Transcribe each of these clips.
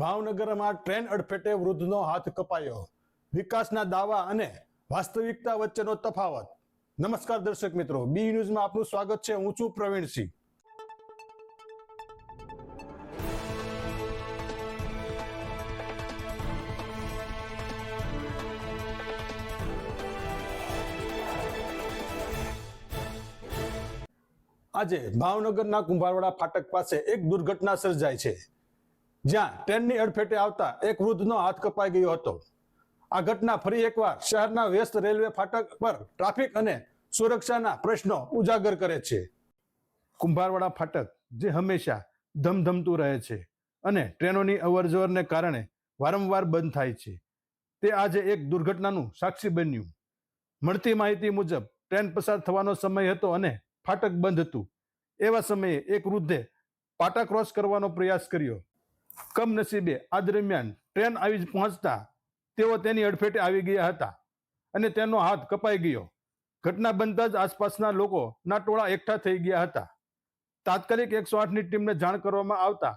ભાવનગરમાં ટ્રેન અડફેટે વૃદ્ધનો હાથ કપાયો. વિકાસના દાવા અને વાસ્તવિકતા વચ્ચેનો તફાવત. નમસ્કાર દર્શક મિત્રો, બી ન્યૂઝમાં આપનું સ્વાગત છે. હું છું પ્રવીણસિંહ આજે ભાવનગરના કુંભારવાડા ફાટક પાસે એક દુર્ઘટના સર્જાય છે. જ્યાં ટ્રેનની અડફેટે આવતા એક વૃદ્ધનો હાથ કપાઈ ગયો હતો. આ ઘટના ફરી એકવાર શહેરના વ્યસ્ત રેલવે ફાટક પર ટ્રાફિક અને સુરક્ષાના પ્રશ્નો ઉજાગર કરે છે. કુંભારવાડા ફાટક, જે હંમેશા ધમધમતું રહે છે અને ટ્રેનોની અવરજવરને કારણે વારંવાર બંધ થાય છે. તે આજે એક દુર્ઘટનાનું સાક્ષી બન્યું. મળતી માહિતી મુજબ, ટ્રેન પસાર થવાનો સમય હતો અને ફાટક બંધ હતું. એવા સમયે એક વૃદ્ધે પાટા ક્રોસ કરવાનો પ્રયાસ કર્યો. કમનસીબે આ દરમિયાન ટ્રેન આવી જ પહોંચતા તેઓ તેની અડફેટે આવી ગયા હતા અને તેનો હાથ કપાઈ ગયો. ઘટના બનતા જ આસપાસના લોકોના ટોળા એકઠા થઈ ગયા હતા. તાત્કાલિક એકસો આઠની ટીમને જાણ કરવામાં આવતા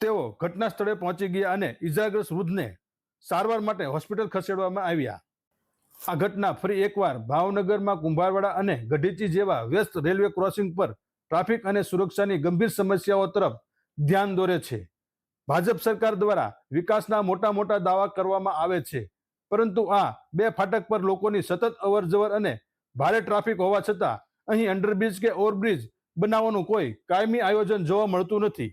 તેઓ ઘટના સ્થળે પહોંચી ગયા અને ઇજાગ્રસ્ત વૃદ્ધને સારવાર માટે હોસ્પિટલ ખસેડવામાં આવ્યા. આ ઘટના ફરી એકવાર ભાવનગરમાં કુંભારવાડા અને ગઢીચી જેવા વ્યસ્ત રેલવે ક્રોસિંગ પર ટ્રાફિક અને સુરક્ષાની ગંભીર સમસ્યાઓ તરફ ધ્યાન દોરે છે. ભાજપ સરકાર દ્વારા વિકાસના મોટા મોટા દાવા કરવામાં આવે છે. પરંતુ આ બે ફાટક પર લોકોની સતત અવરજવર અને ભારે ટ્રાફિક હોવા છતાં અહીં અંડરબ્રિજ કે ઓવરબ્રિજ બનાવવાનું કોઈ કાયમી આયોજન જોવા મળતું નથી.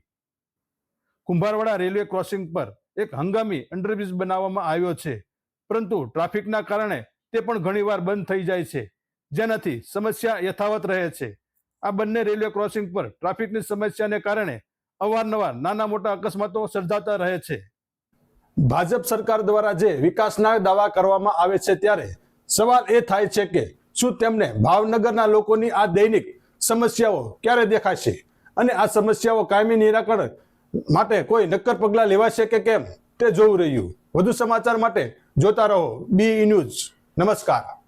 કુંભારવાડા રેલવે ક્રોસિંગ પર એક હંગામી અંડરબ્રિજ બનાવવામાં આવ્યો છે. પરંતુ ટ્રાફિકના કારણે તે પણ ઘણીવાર બંધ થઈ જાય છે. જેનાથી સમસ્યા યથાવત રહે છે. આ બંને રેલવે ક્રોસિંગ પર ટ્રાફિકની સમસ્યાને કારણે અવારનવાર નાના મોટા અકસ્માતો સર્જાતા રહે છે. ભાજપ સરકાર દ્વારા જે વિકાસના દાવા કરવામાં આવે છે ત્યારે સવાલ એ થાય છે કે શું તેમને ભાવનગરના લોકોની આ દૈનિક સમસ્યાઓ ક્યારે દેખાશે? અને આ સમસ્યાઓ કાયમી નિરાકરણ માટે કોઈ નક્કર પગલાં લેવાશે કે કેમ? તે જોવું રહ્યું. વધુ સમાચાર માટે જોતા રહો. B News. નમસ્કાર.